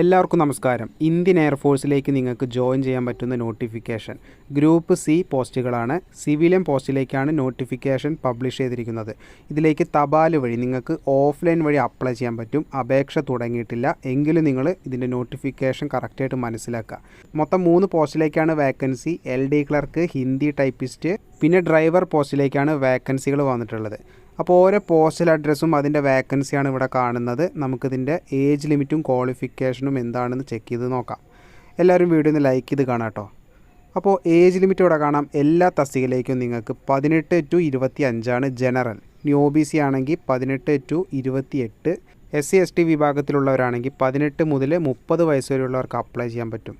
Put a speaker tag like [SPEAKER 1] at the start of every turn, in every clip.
[SPEAKER 1] എല്ലാവർക്കും നമസ്കാരം. ഇന്ത്യൻ എയർഫോഴ്സിലേക്ക് നിങ്ങൾക്ക് ജോയിൻ ചെയ്യാൻ പറ്റുന്ന നോട്ടിഫിക്കേഷൻ ഗ്രൂപ്പ് സി പോസ്റ്റുകളാണ് സിവിലിയൻ പോസ്റ്റിലേക്കാണ് നോട്ടിഫിക്കേഷൻ പബ്ലിഷ് ചെയ്തിരിക്കുന്നത്. ഇതിലേക്ക് തപാൽ വഴി നിങ്ങൾക്ക് ഓഫ്ലൈൻ വഴി അപ്ലൈ ചെയ്യാൻ പറ്റും. അപേക്ഷ തുടങ്ങിയിട്ടില്ല. എങ്കിലും നിങ്ങൾ ഇതിന്റെ നോട്ടിഫിക്കേഷൻ കറക്റ്റായിട്ട് മനസ്സിലാക്കുക. മൊത്തം മൂന്ന് പോസ്റ്റിലേക്കാണ് vacancy L D clerk Hindi typist പിന്നെ ഡ്രൈവർ പോസ്റ്റിലേക്കാണ് വേക്കൻസികൾ വന്നിട്ടുള്ളത്. അപ്പോൾ ഓരോ പോസ്റ്റൽ അഡ്രസ്സും അതിന്റെ വേക്കൻസിയാണ് ഇവിടെ കാണുന്നത്. നമുക്കിതിന്റെ ഏജ് ലിമിറ്റും ക്വാളിഫിക്കേഷനും എന്താണെന്ന് ചെക്ക് ചെയ്ത് നോക്കാം. എല്ലാവരും വീഡിയോ ഒന്ന് ലൈക്ക് ചെയ്ത് കാണാം കേട്ടോ അപ്പോൾ ഏജ് ലിമിറ്റ് ഇവിടെ കാണാം. എല്ലാ തസ്തികയിലേക്കും നിങ്ങൾക്ക് പതിനെട്ട് ടു ഇരുപത്തി അഞ്ചാണ് general new O B C ആണെങ്കിൽ പതിനെട്ട് ടു ഇരുപത്തി എട്ട് എസ് സി എസ് ടി വിഭാഗത്തിലുള്ളവരാണെങ്കിൽ പതിനെട്ട് മുതൽ മുപ്പത് വയസ്സ് വരെയുള്ളവർക്ക് അപ്ലൈ ചെയ്യാൻ പറ്റും.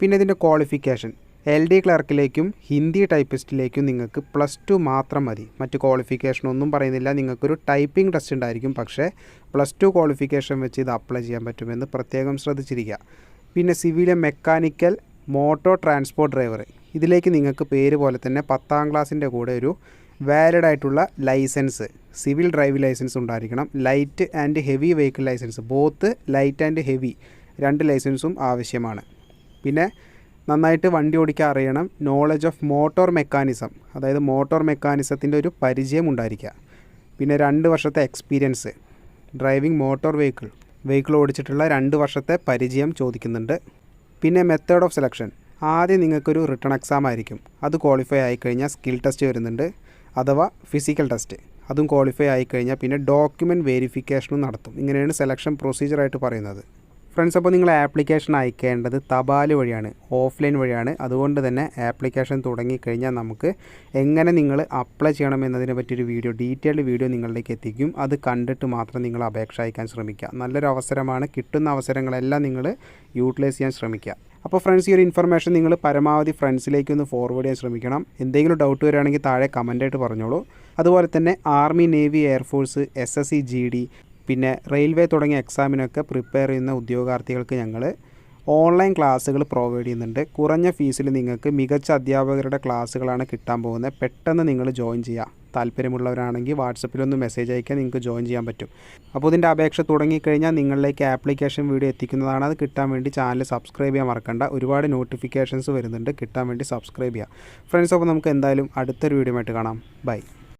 [SPEAKER 1] പിന്നെ ഇതിന്റെ ക്വാളിഫിക്കേഷൻ എൽ ഡി ക്ലർക്കിലേക്കും ഹിന്ദി ടൈപ്പിസ്റ്റിലേക്കും നിങ്ങൾക്ക് പ്ലസ് ടു മാത്രം മതി. മറ്റ് ക്വാളിഫിക്കേഷൻ ഒന്നും പറയുന്നില്ല. നിങ്ങൾക്കൊരു ടൈപ്പിംഗ് ടെസ്റ്റ് ഉണ്ടായിരിക്കും. പക്ഷേ പ്ലസ് ടു ക്വാളിഫിക്കേഷൻ വെച്ച് ഇത് അപ്ലൈ ചെയ്യാൻ പറ്റുമെന്ന് പ്രത്യേകം ശ്രദ്ധിച്ചിരിക്കുക. പിന്നെ സിവിലെ മെക്കാനിക്കൽ മോട്ടോ ട്രാൻസ്പോർട്ട് ഡ്രൈവർ ഇതിലേക്ക് നിങ്ങൾക്ക് പേര് പോലെ തന്നെ പത്താം ക്ലാസ്സിന്റെ കൂടെ ഒരു വാലിഡ് ആയിട്ടുള്ള ലൈസൻസ് സിവിൽ ഡ്രൈവിംഗ് ലൈസൻസ് ഉണ്ടായിരിക്കണം. Light and heavy vehicle licence both light and heavy രണ്ട് ലൈസൻസും ആവശ്യമാണ്. പിന്നെ നന്നായിട്ട് വണ്ടി ഓടിക്കാൻ അറിയണം. നോളജ് ഓഫ് മോട്ടോർ മെക്കാനിസം അതായത് മോട്ടോർ മെക്കാനിസത്തിന്റെ ഒരു പരിചയം ഉണ്ടായിരിക്കുക. പിന്നെ രണ്ട് വർഷത്തെ experience driving motor vehicle vehicle ഓടിച്ചിട്ടുള്ള രണ്ട് വർഷത്തെ പരിചയം ചോദിക്കുന്നുണ്ട്. പിന്നെ മെത്തേഡ് ഓഫ് സെലക്ഷൻ ആദ്യം നിങ്ങൾക്കൊരു റിട്ടേൺ എക്സാം ആയിരിക്കും. അത് ക്വാളിഫൈ ആയിക്കഴിഞ്ഞാൽ സ്കിൽ ടെസ്റ്റ് വരുന്നുണ്ട്. അഥവാ ഫിസിക്കൽ ടെസ്റ്റ് അതും ക്വാളിഫൈ ആയിക്കഴിഞ്ഞാൽ പിന്നെ ഡോക്യുമെന്റ് വെരിഫിക്കേഷനും നടത്തും. ഇങ്ങനെയാണ് സെലക്ഷൻ പ്രൊസീജിയറായിട്ട് പറയുന്നത്. ഫ്രണ്ട്സ് അപ്പോൾ നിങ്ങൾ ആപ്ലിക്കേഷൻ അയക്കേണ്ടത് തപാൽ വഴിയാണ് ഓഫ്ലൈൻ വഴിയാണ്. അതുകൊണ്ട് തന്നെ ആപ്ലിക്കേഷൻ തുടങ്ങിക്കഴിഞ്ഞാൽ നമുക്ക് എങ്ങനെ നിങ്ങൾ അപ്ലൈ ചെയ്യണം എന്നതിനെ പറ്റിയൊരു വീഡിയോ ഡീറ്റെയിൽഡ് വീഡിയോ നിങ്ങളിലേക്ക് എത്തിക്കും. അത് കണ്ടിട്ട് മാത്രം നിങ്ങൾ അപേക്ഷ അയക്കാൻ ശ്രമിക്കുക. നല്ലൊരു അവസരമാണ് കിട്ടുന്ന അവസരങ്ങളെല്ലാം നിങ്ങൾ യൂട്ടിലൈസ് ചെയ്യാൻ ശ്രമിക്കുക. അപ്പോൾ ഫ്രണ്ട്സ് ഈ ഒരു ഇൻഫർമേഷൻ നിങ്ങൾ പരമാവധി ഫ്രണ്ട്സിലേക്ക് ഒന്ന് ഫോർവേഡ് ചെയ്യാൻ ശ്രമിക്കണം. എന്തെങ്കിലും ഡൗട്ട് വരികയാണെങ്കിൽ താഴെ കമന്റായിട്ട് പറഞ്ഞോളൂ. അതുപോലെ തന്നെ army navy air force S S C G D പിന്നെ റെയിൽവേ തുടങ്ങിയ എക്സാമിനൊക്കെ പ്രിപ്പയർ ചെയ്യുന്ന ഉദ്യോഗാർത്ഥികൾക്ക് ഞങ്ങൾ ഓൺലൈൻ ക്ലാസ്സുകൾ പ്രൊവൈഡ് ചെയ്യുന്നുണ്ട്. കുറഞ്ഞ ഫീസിൽ നിങ്ങൾക്ക് മികച്ച അധ്യാപകരുടെ ക്ലാസ്സുകളാണ് കിട്ടാൻ പോകുന്നത്. പെട്ടെന്ന് നിങ്ങൾ ജോയിൻ ചെയ്യുക താല്പര്യമുള്ളവരാണെങ്കിൽ വാട്സപ്പിലൊന്ന് മെസ്സേജ് അയക്കാൻ നിങ്ങൾക്ക് ജോയിൻ ചെയ്യാൻ പറ്റും. അപ്പോൾ ഇതിന്റെ അപേക്ഷ തുടങ്ങിക്കഴിഞ്ഞാൽ നിങ്ങളിലേക്ക് ആപ്ലിക്കേഷൻ വീഡിയോ എത്തിക്കുന്നതാണ്. അത് കിട്ടാൻ വേണ്ടി ചാനൽ സബ്സ്ക്രൈബ് ചെയ്യാൻ മറക്കണ്ട. ഒരുപാട് നോട്ടിഫിക്കേഷൻസ് വരുന്നുണ്ട്. കിട്ടാൻ വേണ്ടി സബ്സ്ക്രൈബ് ചെയ്യുക ഫ്രണ്ട്സ് അപ്പോൾ നമുക്ക് എന്തായാലും അടുത്തൊരു വീഡിയോ ആയിട്ട് കാണാം. ബൈ